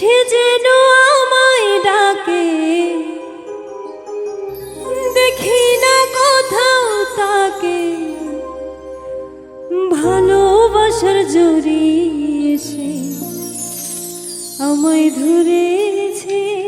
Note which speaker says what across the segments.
Speaker 1: সে যেন আমায় ডাকে। দেখি না কোথাও তাকে। ভালোবাসার জড়িয়ে সে আমায় ধরেছে।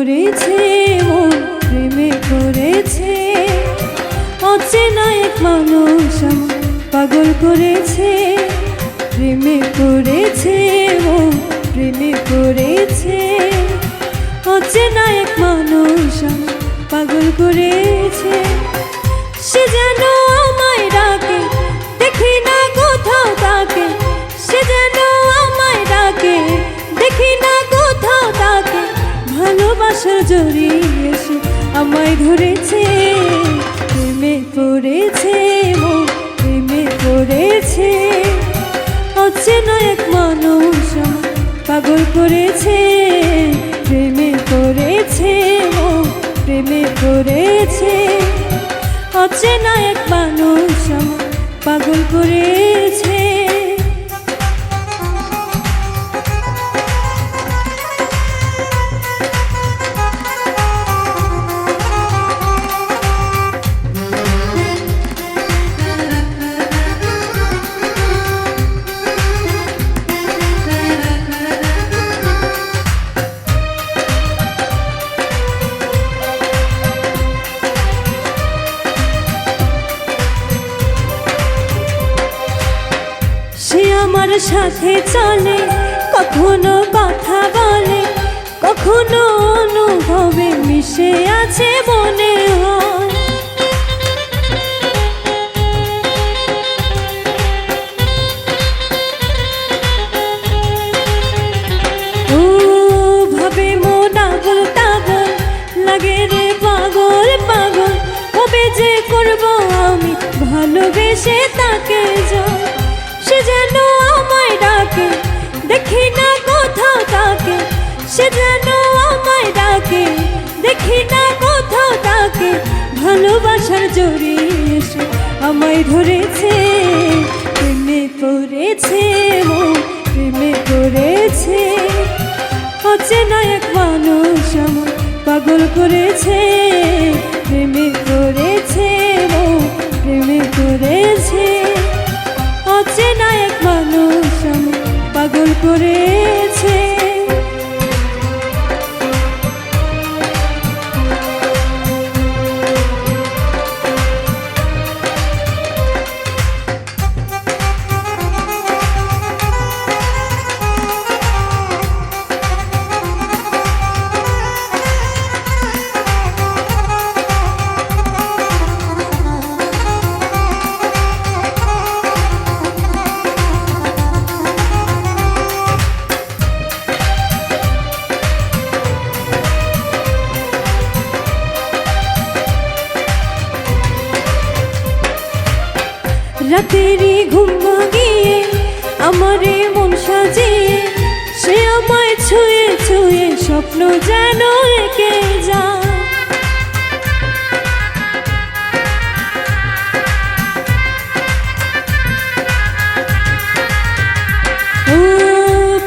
Speaker 1: পড়েছে মন প্রেমে পড়েছে অচেনা এক মানুষ পাগল করেছে। প্রেমে করেছে মন প্রেমে পড়েছে। অচেনা এক মানুষ পাগল করেছে। সে যেন ভালোবাসার জড়িয়ে এসে আমায় ধরেছে, প্রেমে পড়েছে প্রেমে পড়েছে। অচেনা এক মানুষ পাগল করেছে, প্রেমে পড়েছে প্রেমে পড়েছে। অচেনা এক মানুষ পাগল করেছে। সে আমার সাথে চলে, কখনো কথা বলে, কখনো অনুভবে মিশে আছে মনে ভালোবেসে তাকে যা সে যেন ডাকে দেখি না কোথাও তাকে, সে যেন আমায় ডাকে। দেখি না কোথাও তাকে, ভালোবাসার জড়িয়ে এসে আমায় ধরেছে। প্রেমে পড়েছে মো প্রেমে পড়েছে। অচেনা এক মানুষ আমায় পাগল করেছে। পাগল রাতেরই ঘুম ভাঙিয়ে আমারে মন সাজিয়ে সে আমায় ছুঁয়ে ছুঁয়ে স্বপ্ন যেন এঁকে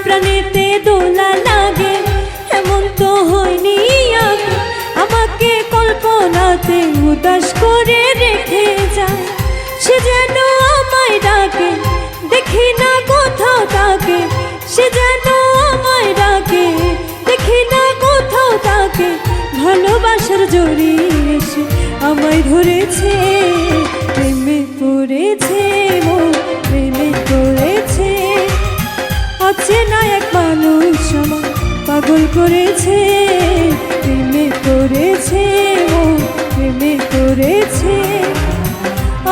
Speaker 1: প্রাণেতে দোলা লাগে তো আমাকে কল্পনাতে করে রেখে যায়। সে জড়িয়ে আমায় ধরেছে, প্রেমে পড়েছে মো প্রেমে পড়েছে। অচেনা এক মানুষ আমার পাগল করেছে, প্রেমে পড়েছে ও প্রেমে পড়েছে।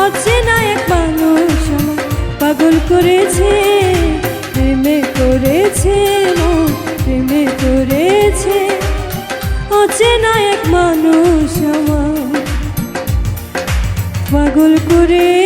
Speaker 1: অচেনা এক মানুষ আমার পাগল করেছে, প্রেমে পড়েছে মন, প্রেমে পড়েছে। অচেনা এক মানুষ আমার। পাগল করে